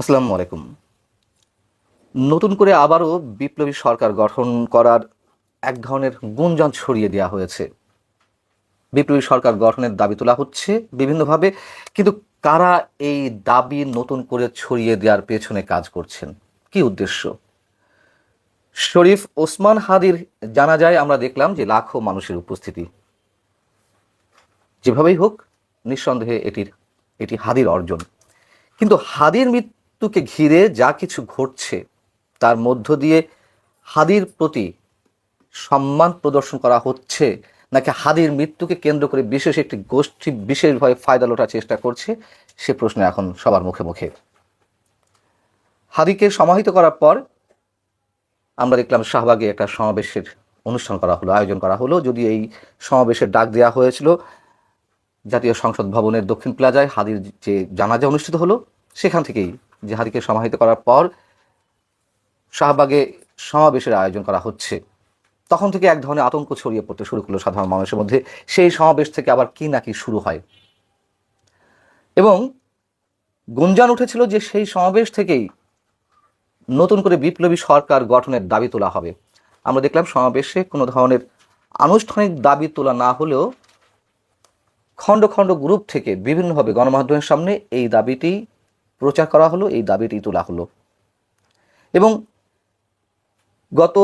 আসসালামু আলাইকুম। নতুন করে আবারও বিপ্লবী সরকার গঠন করার এক ধরনের গুঞ্জন ছড়িয়ে দেওয়া হয়েছে। বিপ্লবী সরকার গঠনের দাবি তোলা হচ্ছে বিভিন্নভাবে, কিন্তু কারা এই দাবি নতুন করে ছড়িয়ে দেওয়ার পেছনে কাজ করছেন? কি উদ্দেশ্য? শরীফ ওসমান হাদির জানা যায় আমরা দেখলাম যে লাখো মানুষের উপস্থিতি। যেভাবেই হোক, নিঃসন্দেহে এটির, এটি হাদির অর্জন। কিন্তু হাদির মৃত্যুকে ঘিরে যা কিছু ঘটছে, তার মধ্য দিয়ে হাদির প্রতি সম্মান প্রদর্শন করা হচ্ছে, নাকি হাদির মৃত্যুকে কেন্দ্র করে বিশেষ একটি গোষ্ঠী বিশেষভাবে ফায়দা লোটার চেষ্টা করছে, সে প্রশ্ন এখন সবার মুখে মুখে। হাদিকে সমাহিত করার পর আমরা দেখলাম শাহবাগে একটা সমাবেশের অনুষ্ঠান করা হলো, আয়োজন করা হলো, যদি এই সমাবেশের ডাক দেওয়া হয়েছিল, জাতীয় সংসদ ভবনের দক্ষিণ প্লাজায় হাদির যে জানাজা অনুষ্ঠিত হলো, সেখান থেকেই যে হাদিকে সমাহিত করার পর শাহবাগে সমাবেশের আয়োজন করা হচ্ছে। তখন থেকে এক ধরনের আতঙ্ক ছড়িয়ে পড়তে শুরু করল সাধারণ মানুষের মধ্যে। সেই সমাবেশ থেকে আবার কি নাকি শুরু হয়। এবং গুঞ্জান উঠেছিল যে সেই সমাবেশ থেকেই নতুন করে বিপ্লবী সরকার গঠনের দাবি তোলা হবে। আমরা দেখলাম সমাবেশে কোনো ধরনের আনুষ্ঠানিক দাবি তোলা না হলেও খণ্ড খণ্ড গ্রুপ থেকে বিভিন্নভাবে গণমাধ্যমের সামনে এই দাবিটি প্রচার করা হলো, এই দাবিটি তোলা হলো। এবং গত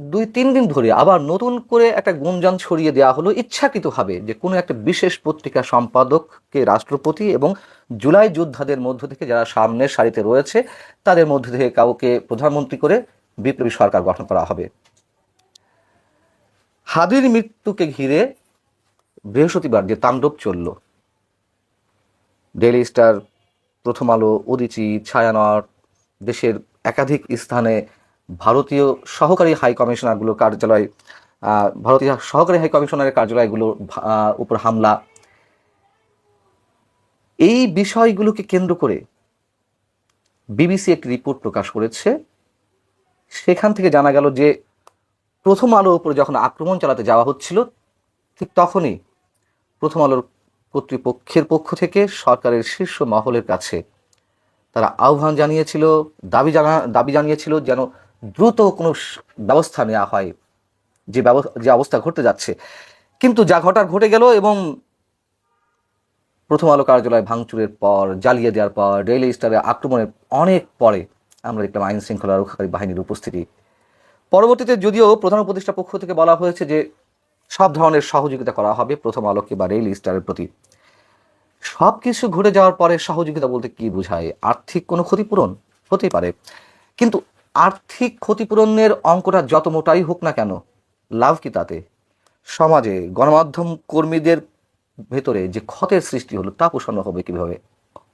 দুই তিন দিন ধরে আবার নতুন করে একটা গুঞ্জন ছড়িয়ে দেওয়া হলো ইচ্ছাকৃতভাবে যে কোনো একটা বিশেষ পত্রিকা সম্পাদককে রাষ্ট্রপতি এবং জুলাই যোদ্ধাদের মধ্য থেকে যারা সামনের সারিতে রয়েছে, তাদের মধ্যে থেকে কাউকে প্রধানমন্ত্রী করে বিপ্লবী সরকার গঠন করা হবে। হাদির মৃত্যুকে ঘিরে বৃহস্পতিবার যে তাণ্ডব চলল ডেলি স্টার প্রথম আলো উদিচি ছায়ানট দেশের একাধিক স্থানে ভারতীয় সহকারী হাই কমিশনারগুলোর কার্যালয় ভারতীয় সহকারী হাই কমিশনারের কার্যালয়গুলোর উপর হামলা। এই বিষয়গুলোকে কেন্দ্র করে বিবিসি একটি রিপোর্ট প্রকাশ করেছে। সেখান থেকে জানা গেল যে, প্রথম আলোর উপর যখন আক্রমণ চালাতে যাওয়া হচ্ছিল, ঠিক তখনই প্রথম আলোর কর্তৃপক্ষের পক্ষ থেকে সরকারের শীর্ষ মহলের কাছে। তারা আহ্বান জানিয়েছিল, দাবি জানা, দাবি জানিয়েছিল যেন দ্রুত কোনো ব্যবস্থা নেওয়া হয়, যে যে অবস্থা ঘটতে যাচ্ছে। কিন্তু যা ঘটার ঘটে গেল এবং প্রথম আলো কার্যালয় ভাঙচুরের পর, জ্বালিয়ে দেওয়ার পর ডেইলি স্টারে আক্রমণের অনেক পরে আমরা দেখলাম আইন শৃঙ্খলা রক্ষাকারী বাহিনীর উপস্থিতি। পরবর্তীতে যদিও প্রধান উপদেষ্টা পক্ষ থেকে বলা হয়েছে যে সব ধরনের সহযোগিতা করা হবে প্রথম আলোকে বা রেল স্টারের প্রতি। সব কিছু ঘুরে যাওয়ার পরে সহযোগিতা বলতে কি বোঝায়? আর্থিক কোনো ক্ষতিপূরণ? হতে পারে। কিন্তু আর্থিক ক্ষতিপূরণের অঙ্কটা যত মোটাই হোক না কেন, লাভ কি তাতে? সমাজে গণমাধ্যম কর্মীদের ভেতরে যে ক্ষতের সৃষ্টি হলো তা পোষানো হবে কীভাবে?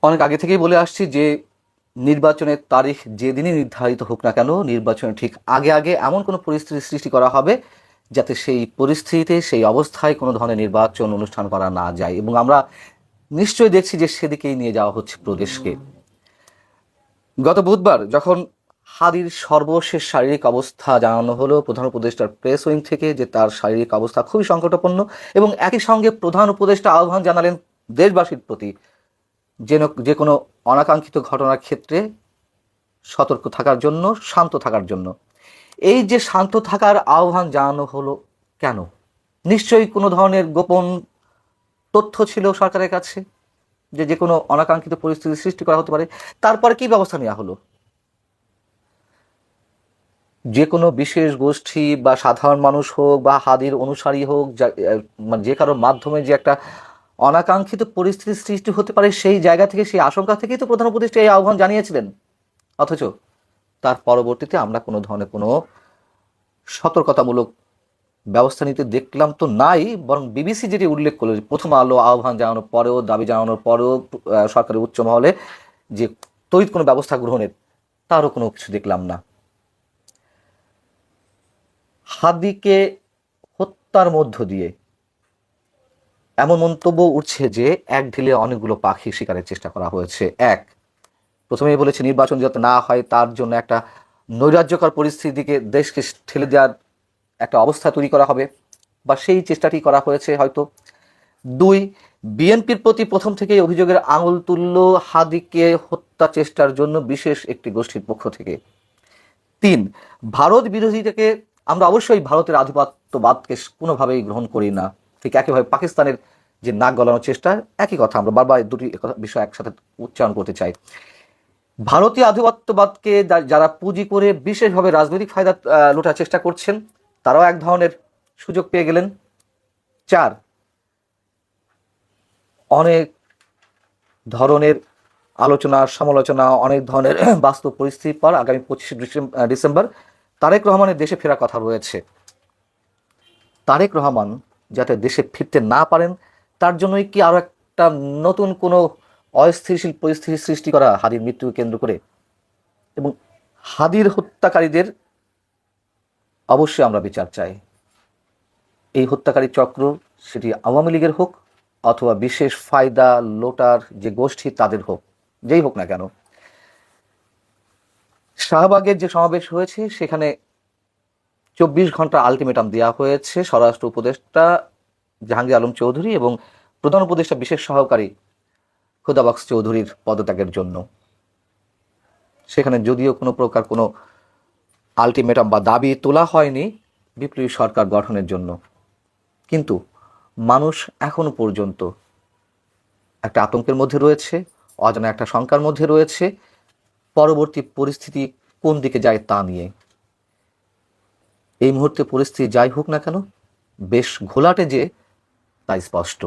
অনেক আগে থেকেই বলে আসছি যে, নির্বাচনের তারিখ যেদিনই নির্ধারিত হোক না কেন, নির্বাচনের ঠিক আগে আগে এমন কোনো পরিস্থিতি সৃষ্টি করা হবে যাতে সেই পরিস্থিতিতে, সেই অবস্থায় কোনো ধরনের নির্বাচন অনুষ্ঠান করা না যায়। এবং আমরা নিশ্চয়ই দেখছি যে সেদিকেই নিয়ে যাওয়া হচ্ছে প্রদেশকে। গত বুধবার যখন হাদির সর্বশেষ শারীরিক অবস্থা জানানো হলো, প্রধান উপদেষ্টার প্রেস উইং থেকে যে তার শারীরিক অবস্থা খুবই সংকটাপন্ন এবং একই সঙ্গে প্রধান উপদেষ্টা আহ্বান জানালেন দেশবাসীর প্রতি যেন যে কোনো অনাকাঙ্ক্ষিত ঘটনার ক্ষেত্রে সতর্ক থাকার জন্য, শান্ত থাকার জন্য। এই যে শান্ত থাকার আহ্বান জানানো হলো কেন? নিশ্চয়ই কোনো ধরনের গোপন তথ্য ছিল সরকারের কাছে যে যে কোনো অনাকাঙ্ক্ষিত পরিস্থিতি সৃষ্টি করা হতে পারে। তারপরে কি ব্যবস্থা নেওয়া হলো? যে কোনো বিশেষ গোষ্ঠী বা সাধারণ মানুষ হোক বা হাদির অনুসারী হোক মানে যে কারোর মাধ্যমে যে একটা অনাকাঙ্ক্ষিত পরিস্থিতি সৃষ্টি হতে পারে সেই জায়গা থেকে, সেই আশঙ্কা থেকেই তো প্রধান উপদেষ্টা এই আহ্বান জানিয়েছিলেন। অথচ তার পরবর্তীতে আমরা কোনো ধরনের কোনো সতর্কতামূলক ব্যবস্থা নিতে দেখলাম তো নাই, বরং বিবিসি যেটি উল্লেখ করল প্রথম আলো আহ্বান জানানোর পরেও, দাবি জানানোর পরেও সরকারের উচ্চ মহলে যে তড়িৎ কোনো ব্যবস্থা গ্রহণের, তারও কোনো কিছু দেখলাম না। হাদিকে হত্যার মধ্য দিয়ে এমন মন্তব্য উঠছে যে, এক ঢিলে অনেকগুলো পাখি শিকারের চেষ্টা করা হয়েছে। এক প্রথমেই বলেছি, নির্বাচন যাতে না হয়, তার জন্য একটা নৈরাজ্যকর পরিস্থিতিকে দেশকে ঠেলে দেওয়ার একটা অবস্থা তৈরি করা হবে। বা সেই চেষ্টাটি করা হয়েছে হয়তো। দুই, বিএনপির প্রতি প্রথম থেকেই অভিযোগের আঙুল তুলল হাদিকে হত্যা চেষ্টার জন্য বিশেষ একটি গোষ্ঠীর পক্ষ থেকে। তিন, ভারত বিরোধীটাকে আমরা অবশ্যই ভারতের আধিপত্যবাদকে কোনোভাবেই গ্রহণ করি না। ঠিক একইভাবে পাকিস্তানের যে নাক গলানোর চেষ্টা, একই কথা আমরা বারবার দুটি বিষয় একসাথে উচ্চারণ করতে চাই। ভারতীয় আধিপত্যবাদকে যারা পুঁজি করে বিশেষভাবে রাজনৈতিক ফায়দা লুটার চেষ্টা করছেন, তারাও এক ধরনের সুযোগ পেয়ে গেলেন। চার, অনেক ধরনের আলোচনা, সমালোচনা, অনেক ধরনের বাস্তব পরিস্থিতির পর আগামী পঁচিশে ডিসেম্বর তারেক রহমানের দেশে ফেরার কথা রয়েছে। তারেক রহমান যাতে দেশে ফিরতে না পারেন, তার জন্যই কি আরও একটা নতুন কোনো অস্থিতিশীল পরিস্থিতি সৃষ্টি করা হাদির মৃত্যুকে কেন্দ্র করে। এবং হাদির হত্যাকারীদের অবশ্যই আমরা বিচার চাই। এই হত্যাকারী চক্র সেটি আওয়ামী লীগের হোক অথবা বিশেষ ফায়দা, লোটার, যে গোষ্ঠী, তাদের হোক, যেই হোক না কেন। শাহবাগের যে সমাবেশ হয়েছে, সেখানে চব্বিশ ঘণ্টা আলটিমেটাম দেওয়া হয়েছে। স্বরাষ্ট্র উপদেষ্টা জাহাঙ্গীর আলম চৌধুরী এবং প্রধান উপদেষ্টা বিশেষ সহকারী খুদাবাক্স চৌধুরীর পদত্যাগের জন্য। সেখানে যদিও কোনো প্রকার কোনো আলটিমেটাম বা দাবি তোলা হয়নি বিপ্লবী সরকার গঠনের জন্য। কিন্তু মানুষ এখনও পর্যন্ত একটা আতঙ্কের মধ্যে রয়েছে, অজানা একটা শঙ্কার মধ্যে রয়েছে, পরবর্তী পরিস্থিতি কোন দিকে যায় তা নিয়ে। এই মুহূর্তে পরিস্থিতি যাই হোক না কেন, বেশ ঘোলাটে যে তাই স্পষ্ট।